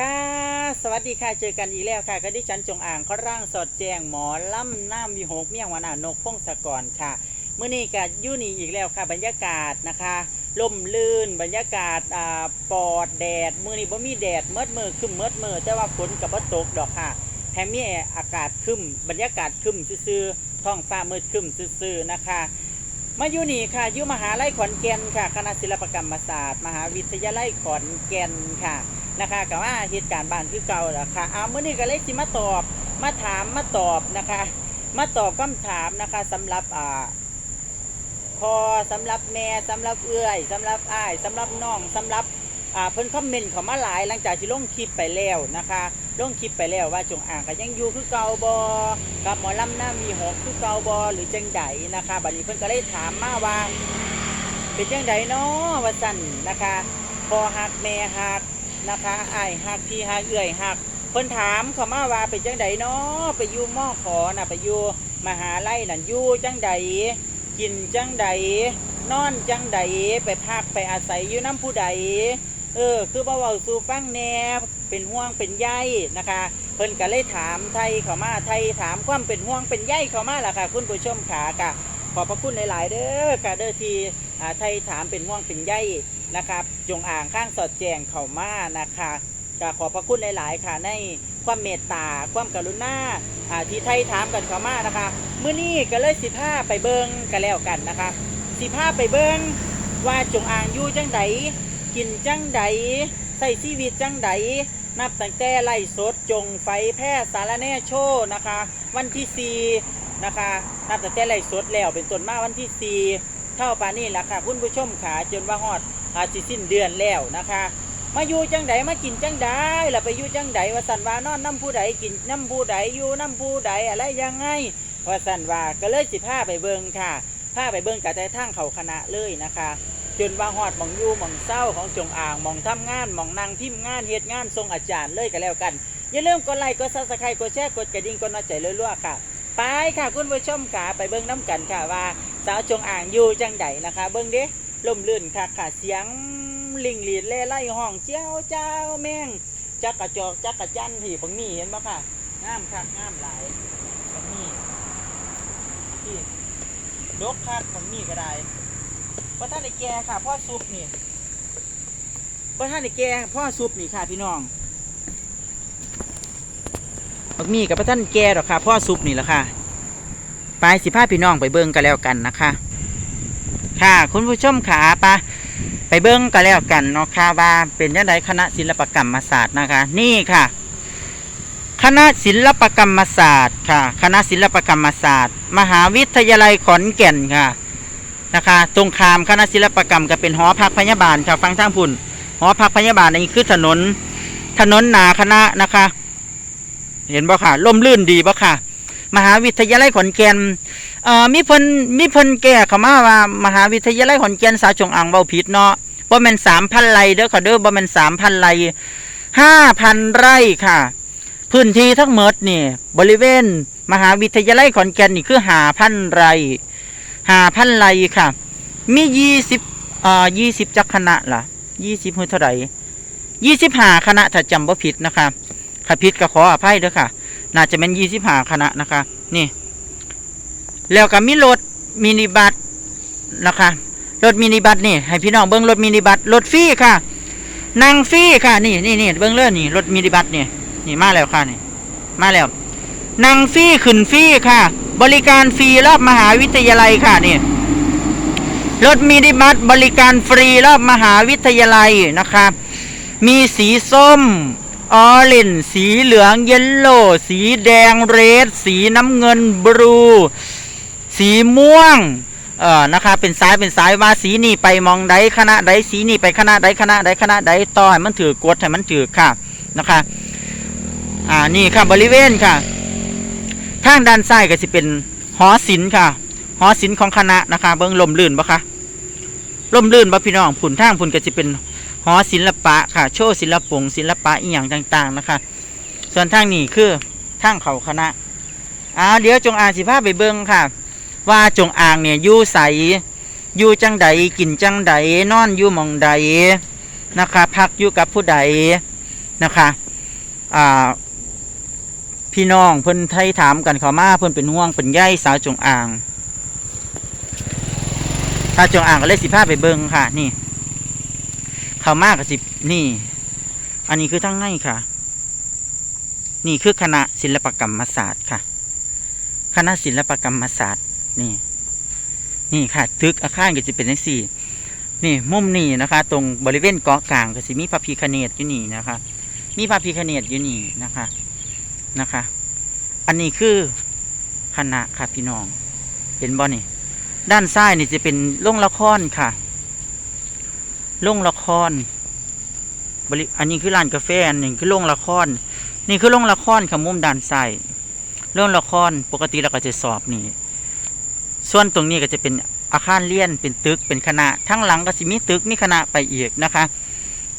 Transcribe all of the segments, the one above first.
ค่ะ สวัสดีค่ะ เจอกันอีกแล้วค่ะก็ดิฉันจงอ่างเขาร่างสอดแจงหมอล่ำน้ำวิหกเมี่ยงวานานกพงศกรค่ะเมื่อนี้กับยูนี่อีกแล้วค่ะ บรรยากาศนะคะล่มลื่นบรรยากาศอ่าปอดแดดมือนี้บ่มีแดดเมิดมือคึมเมิดมือแต่ว่าฝนกับบ่ตกดอกค่ะแถมมีอากาศคึมบรรยากาศคึมซื่อๆท้องฟ้ามืดคึมซื่อๆนะคะ มาอยู่นี่ค่ะอยู่มหาลัยขอนแก่นค่ะ คณะศิลปกรรมศาสตร์ มหาวิทยาลัยขอนแก่นค่ะนะคะกับว่าเหตุการณ์บ้านคือเก่าแหละค่ะเอาเมื่อนี้ก็เลยที่มาตอบมาถามมาตอบนะคะ มาตอบคำถามนะคะสำหรับอ่าพอสำหรับแม่สำหรับเอื้อยสำหรับอ้ายสำหรับน้องสำหรับ อ่าเพิ่นคอมเมนต์เขามาหลายหลังจากที่ลงคลิปไปแล้วนะคะลงคลิปไปแล้วว่าจงอ่างก็ยังอยู่คือเก่าบอกับหมอลำหน้ามีหกคือเก่าบอหรือจังใดนะคะบัดนี้เพิ่นก็เลยถามมาว่าเป็นจังใดเนาะว่าสั่นนะคะพอหักแม่หักนะคะไอ้าหักพี่หักเอื้อยหักเพิ่นถามเขามาว่าเป็นจังใดเนาะไปอยู่มอขอน่ะไปอยู่มหาลัยนั่นอยู่จังใดกินจังใดนอนจังใดไปพักไปอาศัยอยู่น้ำผู้ใด เออ คือบ่เว้าสู่ฟังแหน่เป็นห่วงเป็นใยนะคะ เพิ่นก็เลยถามไทยเขามาไทยถามความเป็นห่วงเป็นใยเขามาล่ะค่ะ คุณผู้ชมขาค่ะขอบพระคุณหลาย ๆ เด้อค่ะเด้อที่อ่าไทยถามเป็นห่วงเป็นใยนะครับจงอ่างข้างสอดแจงเขามานะคะก็ขอบพระคุณหลาย ๆ ค่ะในความเมตตาความกรุณาอ่าที่ไทยถามกันเขามานะคะเมื้อนี้ก็เลยสิพาไปเบิงกันแล้วกันนะคะ สิพาไปเบิงว่าจงอ่างอยู่จังใด กินจังใดใส่ชีวิตจังใดนับตั้งแต่ไล่สดจงไฟแพร่สารแน่โชว์นะคะ วันที่4นะคะนับตั้งแต่ไล่สดแล้วเป็นต้นมาวันที่4เท่าปานี้แหละค่ะคุณผู้ชมขาจนว่าฮอดอาสิสิ้นเดือนแล้วนะคะ มาอยู่จังใดมากินจังใดล่ะไปอยู่จังใดว่าสันว่านอนน้ำผู้ใดกินน้ำผู้ใดอยู่น้ำผู้ใดอะไรยังไงว่าสันว่าก็เลยสิพาไปเบิงค่ะพาไปเบิงกับแต่ทางเขาคณะเลยนะคะ จนว่าฮอดมองยู่มองเศร้าของจงอ่างมองทำงานมองนางพิมพ์งานเฮ็ดงานทรงอาจารย์เลยกันแล้วกัน อย่าลืมกดไลค์กดซับสไครต์กดแชร์กดกระดิ่งกดหัวใจรัวๆค่ะ ไปค่ะคุณผู้ชมค่ะไปเบิ้งน้ำกันค่ะว่า สาวจงอ่างอยู่จังใดนะคะ เบิ้งเด้ล่มลื่นค่ะค่ะเสียงลิงหลีดเล่ไล่ห้องเจ้าเจ้าแม่งจักกระจอกจักกระจันที่บังนี่เห็นปะค่ะงามคักงามหลายบังนี่ที่ดกคักบังนี่ก็ได้ พ่อท่านไอ้แกค่ะพ่อซุปนี่พ่อท่านไอ้แกพ่อซุปนี่ค่ะ พี่น้องบักมีกับพ่อท่านแกหรอกค่ะพ่อซุปนี่แหละค่ะไปสิพาพี่น้องไปเบิ้งกันแล้วกันนะคะ ค่ะ คุณผู้ชมขาปะไปเบิ้งกันแล้วกันเนาะค่ะว่าเป็นยังไงคณะศิลปกรรมศาสตร์นะคะ นี่ค่ะ คณะศิลปกรรมศาสตร์ค่ะ คณะศิลปกรรมศาสตร์ มหาวิทยาลัยขอนแก่นค่ะ นะคะ ตรงข้ามคณะศิลปกรรมก็เป็นหอพักพยาบาลค่ะฟังทางพุ่นหอพักพยาบาลอันนี้คือถนน ถนนหนาคณะนะคะ เห็นบ่ค่ะล่มลื่นดีบ่ค่ะ มหาวิทยาลัยขอนแก่นเอ่อมีเพิ่นมีเพิ่นแก้เขามาว่ามหาวิทยาลัยขอนแก่นสาวจงอ่างเว้าผิดเนาะบ่แม่น3,000ไร่เด้อค่ะเด้อบ่แม่น3,000ไร่5,000ไร่ค่ะ พื้นที่ทั้งหมดนี่ บริเวณ มหาวิทยาลัยขอนแก่นนี่คือ5,000ไร่ หาพันไลค่ะ มียี่สิบอ่อยี่สิบจักคณะล่ะยี่สิบเท่าไหร่ยี่สิบห้าคณะถ้าจำบ่ผิดนะคะถ้าผิดก็ขออภัยเด้อค่ะ น่าจะเป็นยี่สิบห้าคณะนะคะ นี่ แล้วก็มีรถมินิบัสนะคะ รถมินิบัสนี่ ให้พี่น้องเบิ้งรถมินิบัสรถฟรีค่ะนั่งฟรีค่ะ นี่นี่นี่เบิ้งเลยนี่รถมินิบัสนี่นี่มาแล้วค่ะนี่ มาแล้วนั่งฟรีขึ้นฟรีค่ะ บริการฟรีรอบมหาวิทยาลัยค่ะนี่รถมินิบัสบริการฟรีรอบมหาวิทยาลัยนะคะมีสีส้มออเรนจ์สีเหลืองเยลโล่สีแดงเรด สีน้ำเงินบลู สีม่วงเอ่อนะคะเป็นสายเป็นสายว่าสีนี่ไปมองใดคณะใดสีนี่ไปคณะใดคณะใดคณะใดต่อให้มันถือกดให้มันถือค่ะนะคะอ่านี่ค่ะบริเวณค่ะ ทางด้านซ้ายก็จะเป็นหอศิลป์ค่ะ หอศิลป์ของคณะนะคะ เบิ้งลมลื่นปะคะลมลื่นปะพี่น้องผุนทางผุนก็จะเป็นหอศิลปะค่ะ โชว์ศิลปงศิลปะอีหยังต่าง ๆ นะคะ ส่วนทางนี้คือทางเขาคณะอ่าเดี๋ยวจงอางสิพาไปเบิ้งค่ะ ว่าจงอางเนี่ยอยู่ใสอยู่จังใดกินจังใดนอนอยู่หมองใดนะคะ พักอยู่กับผู้ใดนะคะ อ่า พี่น้องเพิ่นไทยถามกันเขามาเพิ่นเป็นห่วงเป็นใยสาวจงอ่างสาวจงอ่างก็เลยสิพาไปเบิงค่ะ นี่ เขามากกับสินี่ อันนี้คือทั้งในค่ะ นี่คือคณะศิลปกรรมศาสตร์ค่ะ คณะศิลปกรรมศาสตร์ นี่ นี่ค่ะตึกอาคารก็จะเป็นทั้งสี่ นี่มุมนี่นะคะ ตรงบริเวณเกาะกลางก็สิมีพระพิคเนตอยู่นี่นะคะ มีพระพิคเนตอยู่นี่นะคะ นะคะ อันนี้คือคณะค่ะพี่น้อง เห็นบ่นี่ ด้านซ้ายนี่จะเป็นโรงละครค่ะโรงละครบริอันนี้คือร้านกาแฟอันหนึ่งคือโรงละคร นี่คือโรงละครค่ะมุมด้านซ้ายโรงละครปกติเราก็จะสอบนี่ส่วนตรงนี้ก็จะเป็นอาคารเรียนเป็นตึกเป็นคณะทั้งหลังก็สิมีตึกมีคณะไปอีกนะคะ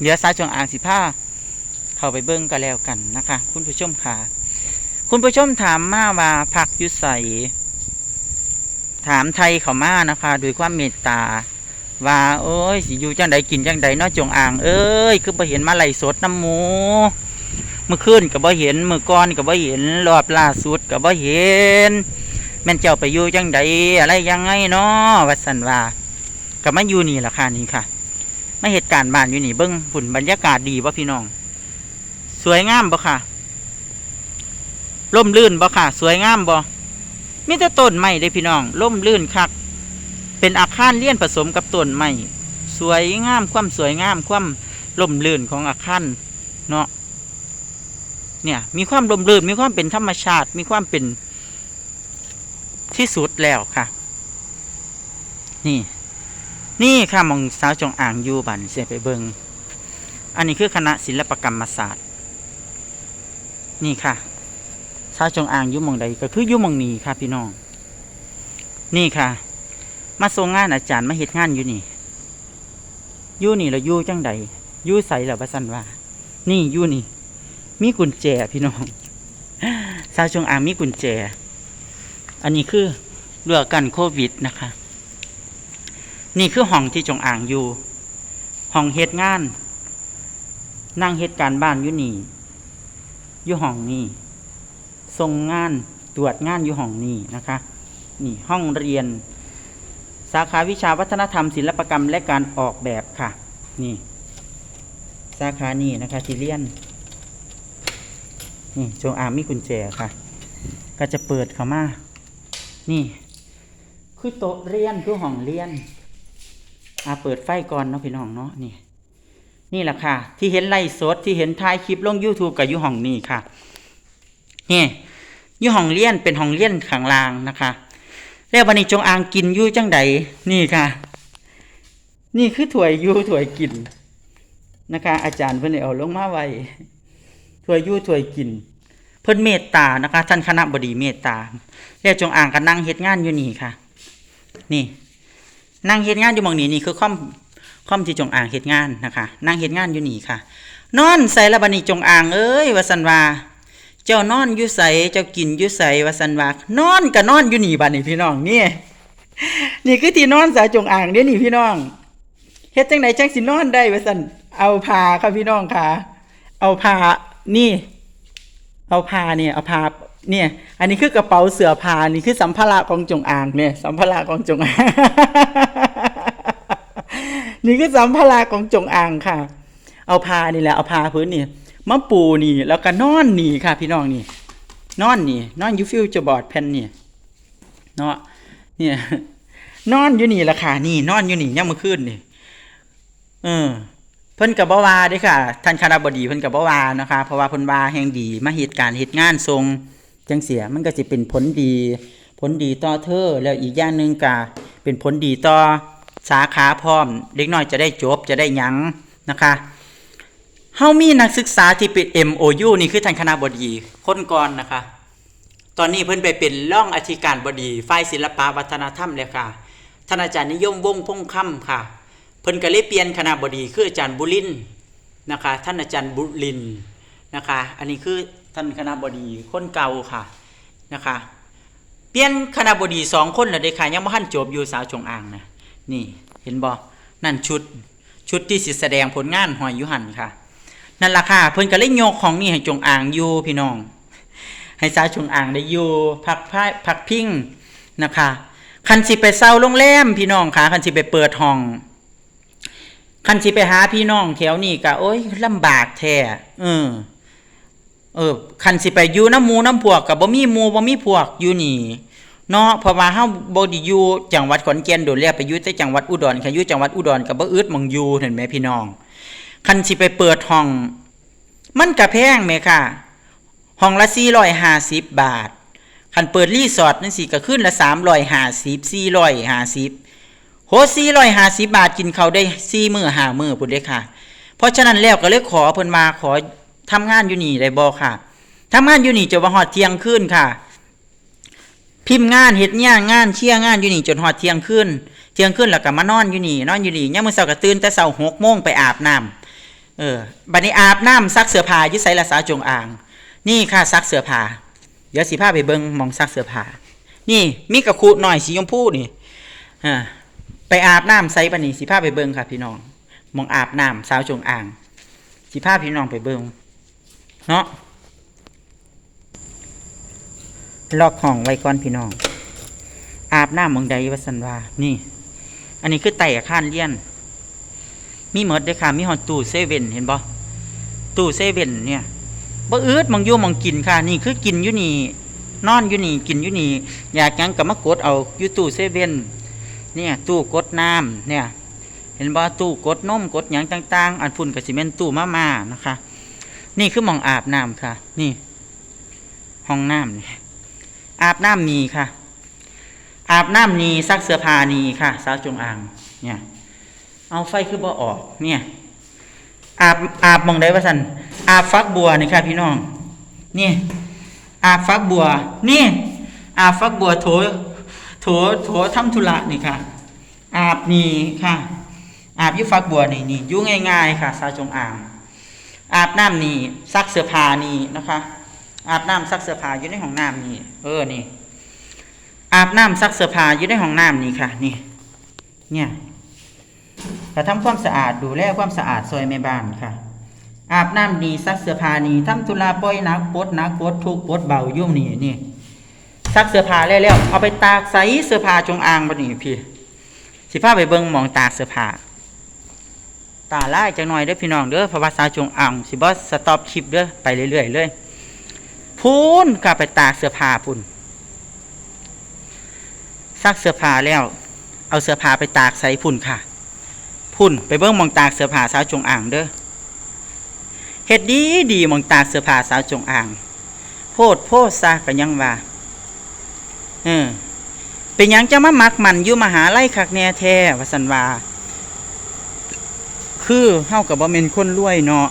เดี๋ยวสายจงอ่างสิผ้าเข้าไปเบิ้งกันแล้วกันนะคะ คุณผู้ชมค่ะ คุณผู้ชมถามมาว่าพักยุใสถามไทยเขามานะคะด้วยความเมตตา ว่าโอ้ยสิอยู่จังใดกินจังใดเนาะจงอ่าง เอ้ยคือบ่เห็นมาไหลสดน้ำหมูเมื่อคืนก็บ่เห็นเมื่อก่อนก็บ่เห็นรอบล่าสุดก็บ่เห็นแม่นเจ้าไปอยู่จังใดอะไรยังไงเนาะวัดสันว่าก็มาอยู่นี่แหละค่ะนี่ค่ะมาเหตุการณ์บ้านอยู่นี่เบิ้งผุ่นบรรยากาศดีป่ะพี่น้อง สวยงามบ่ค่ะ ร่มรื่นบ่ค่ะ สวยงามบ่มีแต่ต้นไม้เด้พี่น้องร่มรื่นคัก เป็นอาคารเลี้ยนผสมกับต้นไม้สวยงามความสวยงามความร่มรื่นของอาคารเนาะเนี่ยมีความร่มรื่นมีความเป็นธรรมชาติ มีความเป็นที่สุดแล้วค่ะ นี่ นี่ค่ะมองสาวจงอ่างยูบันเสียไปเบิงอันนี้คือคณะศิลปกรรมศาสตร์ นี่ค่ะาจงอ่างยู่มองใดก็คือยู่มองนี้ค่ะพี่น้อง นี่ค่ะ มาทรงงานอาจารย์มาเฮ็ดงานอยู่นี่ยู่นี่แล้วยู่จังใดยู่ใสแล้วบัสันว่า นี่ยู่นี่ มีกุญแจพี่น้องสาวจงอ่างมีกุญแจ อันนี้คือเรือกันโควิดนะคะ นี่คือห้องที่จงอ่างอยู่ ห้องเฮ็ดงาน นั่งเฮ็ดการบ้านอยู่นี่ อยู่ห้องนี้ ส่งงานตรวจงานอยู่ห้องนี้นะคะนี่ห้องเรียน สาขาวิชาวัฒนธรรม ศิลปกรรม และการออกแบบค่ะ นี่ สาขานี้นะคะที่เรียนนี่จงอางมีกุญแจค่ะ ก็จะเปิดเข้ามา นี่ คือโต๊ะเรียนคือห้องเรียนอาเปิดไฟก่อนเนาะพี่น้องเนาะนี่นี่แหละค่ะ ที่เห็นไลฟ์สดที่เห็นถ่ายคลิปลง YouTube กับอยู่ห้องนี้ค่ะ นี่ยู่ห้องเรียนเป็นห้องเรียนข้างล่างนะคะ แล้ววันนี้จงอางกินยู่จังใดนี่ค่ะ นี่คือถวยยู่ถวยกินนะคะ อาจารย์เพิ่นเอาลงมาไว้ถวยยู่ถวยกิน เพิ่นเมตตานะคะ ท่านคณะบดีเมตตา แล้วจงอางก็นั่งเฮ็ดงานอยู่นี่ค่ะ นี่ นั่งเฮ็ดงานอยู่มองนี้นี่คือค่อมค่อมที่จงอางเฮ็ดงานนะคะ นั่งเฮ็ดงานอยู่นี่ค่ะ นอนใส่ละบัดนี้จงอางเอ้ยว่าสันว่า จ้านอนอยู่ใสเจ้ากินอยู่ใสว่าสันว่านอนก็นอนอยู่นี่บัดนี้พี่น้องนี่นี่คือที่นอนสาจงอ่างเด้นี่พี่น้องเฮ็ดจังไดจังสินอนได้ว่าสันเอาผ้าค่ะพี่น้องค่ะ เอาผ้านี่ เอาผ้าเนี่ยเอาผ้าเนี่ย อันนี้คือกระเป๋าเสื้อผ้านี่คือสัมภาระของจงอางเนี่ยสัมภาระของจงอางนี่คือสัมภาระของจงอางค่ะ เอาผ้านี่แหละเอาผ้าพื้นนี่ มาปูนี่ แล้วก็นอนนี่ค่ะพี่น้องนี่ นอนนี่ นอนอยูฟิวจะบอร์ดแผ่นนี่เนาะเนี่ยนอนอยู่นี่ละค่ะนี่ นอนอยู่นี่ย่ามมื่อคืนนี่เออเพิ่นกับบ่าวาเด้ค่ะท่านคณะบดีเพิ่นกับบ่าวานะคะ เพราะว่าเพิ่นวาแห่งดีมาเหตุการณ์เหตุงานทรงจังเสียมันก็สิเป็นผลดี ผลดีต่อเธอแล้วอีกอย่างหนึ่งก็เป็นผลดีต่อสาขาพร้อม เด็กน้อยจะได้จบจะได้ยังนะคะ เฮามีนักศึกษาที่เป็น MOU นี่คือท่านคณะบดีคนก่อนนะคะ ตอนนี้เพิ่นไปเป็นร่องอธิการบดีฝ่ายศิลปวัฒนธรรมเลยค่ะท่านอาจารย์นิยมวงพงค่ำค่ะ เพิ่นก็เลยเปลี่ยนคณะบดีคืออาจารย์บุรินนะคะ ท่านอาจารย์บุรินนะคะ อันนี้คือท่านคณะบดีคนเก่าค่ะนะคะเปลี่ยนคณะบดีสองคนแล้วเด้ค่ะยังบ่ทันจบอยู่สาวจงอ่างนะนี่เห็นบ่นั่นชุดชุดที่สิแสดงผลงานหอยอยุหันค่ะ นั่นล่ะค่ะ เพิ่นก็เลยโยกของนี่ให้จงอ่างอยู่พี่น้อง ให้สาจงอ่างได้อยู่พักพายพักพิงนะคะคันสิไปเซาโรงแรมพี่น้องค่ะคันสิไปเปิดห้องคันสิไปหาพี่น้องแถวนี้ก็โอ้ยลำบากแท้เออเออคันสิไปอยู่น้ำมูน้ำพวกกับบ่มีมูบ่มีพวกอยู่นี่เนาะเพราะว่าเฮาบ่ได้อยู่จังหวัดขอนแก่นโดนแล้วไปอยู่แต่จังหวัดอุดรค่ะอยู่จังหวัดอุดรก็บ่อึดมองอยู่เห็นไหมพี่น้อง คันสิไปเปิดห้อง มันก็แพงแม่ค่ะห้องละ450บาท คันเปิดรีสอร์ทนั่นสิก็ขึ้นละ350 450โห450บาทกินเขาได้4มื้อ5มื้อพุ่นเด้ค่ะ เพราะฉะนั้นแล้วก็เลยขอเพิ่นมาขอทำงานอยู่นี่ได้บ่ค่ะทำงานอยู่นี่จนว่าฮอดเที่ยงคืนค่ะ พิมพ์งานเฮ็ดงานงานเชียงานอยู่นี่จนฮอดเที่ยงคืนเที่ยงคืนแล้วก็มานอนอยู่นี่นอนอยู่นี่ยามมื้อเช้าก็ตื่นแต่เช้า6โมงไปอาบน้ำ เออบัดนี้อาบน้ำซักเสื้อผ้ายู่ไสละสาวจงอ่าง นี่ค่ะซักเสื้อผ้าเดี๋ยวสิพาไปเบิงมองซักเสื้อผ้านี่มีกระคุหน่อยสีชมพูนี่อ่าไปอาบน้ำไสบัดนี้สิพาไปเบิงค่ะ พี่น้องมองอาบน้ำสาวจงอ่าง สิพาพี่น้องไปเบิงเนาะลอกห้องไว้ก่อนพี่น้อง อาบน้ำมองใดวาสันวานี่ อันนี้คือไต่อาคารเรียน มีหมดเด้ค่ะ มีหอตู้เซเว่นเห็นบ่ตู้เซเว่นเนี่ยบ่อืดมองยู่มองกินค่ะ นี่คือกินอยู่นี่นอนอยู่นี่กินอยู่นี่อยากยังก็มากดเอาอยู่ตู้เซเว่นเนี่ยตู้กดน้ำเนี่ย เห็นบ่ตู้กดนมกดหยังต่าง ๆ อันพุ่นกับซีเมนตู้มาม่านะคะ นี่คือมองอาบน้ำค่ะ นี่ ห้องน้ำนี่อาบน้ำนี่ค่ะ อาบน้ำนี่ซักเสื้อผ้านี่ค่ะสาวจงอางเนี่ย เอาไฟคือบ่ออก เนี่ย อาบอาบมองได้ว่าสันอาบฟักบัวนี่ค่ะพี่น้อง นี่ อาบฟักบัว นี่ อาบฟักบัวโถโถโถทำธุระนี่ค่ะ อาบนี่ค่ะ อาบยุฟักบัวนี่นี่ยุ่งง่าย ๆ ค่ะสาจงอางอาบน้ำนี่ซักเสื้อผ้านี่นะคะ อาบน้ำซักเสื้อผ้าอยู่ในห้องน้ำนี่เออนี่อาบน้ำซักเสื้อผ้าอยู่ในห้องน้ำนี่ค่ะ นี่ เนี่ย ถ้าทำความสะอาดดูแลความสะอาดซอยแม่บ้านค่ะ อาบน้ำดีซักเสื้อผ้านี่ทำธุระปล่อยนักปดนักปดทุกปดเบายุ่มนี่นี่ซักเสื้อผ้าแล้วแล้วเอาไปตากใส่เสื้อผ้าจงอางบ่นี่พี่สิพาไปเบิ่งมองตากเสื้อผ้าตาล่ายจังหน่อยเด้อพี่น้องเด้อพราะว่าสาจงอ่างสิบ่สต็อปคลิปเด้อไปเรื่อยๆเลยพูนกลับไปตากเสื้อผ้าพุ่นซักเสื้อผ้าแล้ว เอาเสื้อผ้าไปตากใส่พุ่นค่ะ พุ่นไปเบิ่งมองตากเสื้อผ้าสาวจงอ่างเด้อเฮ็ดดีดีมองตากเสื้อผ้าสาวจงอ่าง โพดโพดซะก็ยังว่าเออเป็นยังจะมามักมันอยู่มหาไลัยคักแน่แท้วสันวาคือเฮากับบ่แม่นคนรวยเนาะ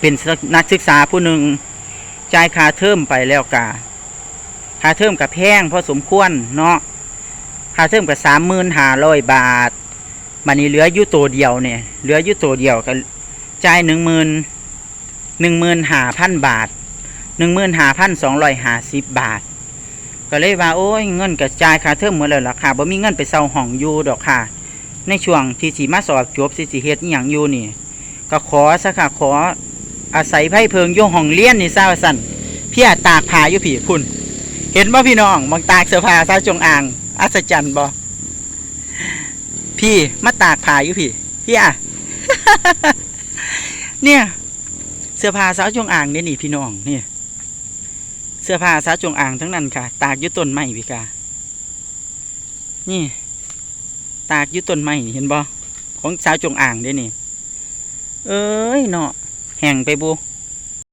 เป็นนักศึกษาผู้หนึ่งจ่ายค่าเทอมไปแล้วกาค่าเทอมกับแพงพอสมควรเนาะค่าเทอมกับสามหมื่นห้าร้อยบาท มันนี้เหลืออยู่ตัวเดียวเนี่ยเหลืออยู่ตัวเดียวก็จ่ายหนึ่งหมื่นหนึ่งหมื่นห้าพันบาทหนึ่งหมื่นห้าพันสองร้อยห้าสิบบาท ก็เลยว่าโอ้ยเงินกับจ่ายค่าเทอมหมดแล้วล่ะค่ะบ่มีเงินไปเซาห้องอยู่ดอกค่ะ ในช่วงที่สีมาสอบจบสิสิเฮ็ดอย่างอยู่นี่ ก็ขอซะค่ะขออาศัยไพ่เพิงโยห้องเลี้ยนนี่ซาว่าสั่นพี่อาตากผ้าอยู่พี่พุ่น เห็นบ่พี่น้องบางตากเสื้อผ้าซาจงอ่าง อัศจรรย์บ่ พี่มาตากผ้าอยู่พี่พี่อะเนี่ย เสื้อผ้าสาวจงอ่างเนี่ยนี่พี่น้องเนี่ยเสื้อผ้าสาวจงอ่างทั้งนั้นค่ะ ตากอยู่ต้นไม้พี่กานี่ ตากอยู่ต้นไม้เห็นบ่ของสาวจงอ่างเด้นี่ เอ้ยเนาะแห้งไปบุ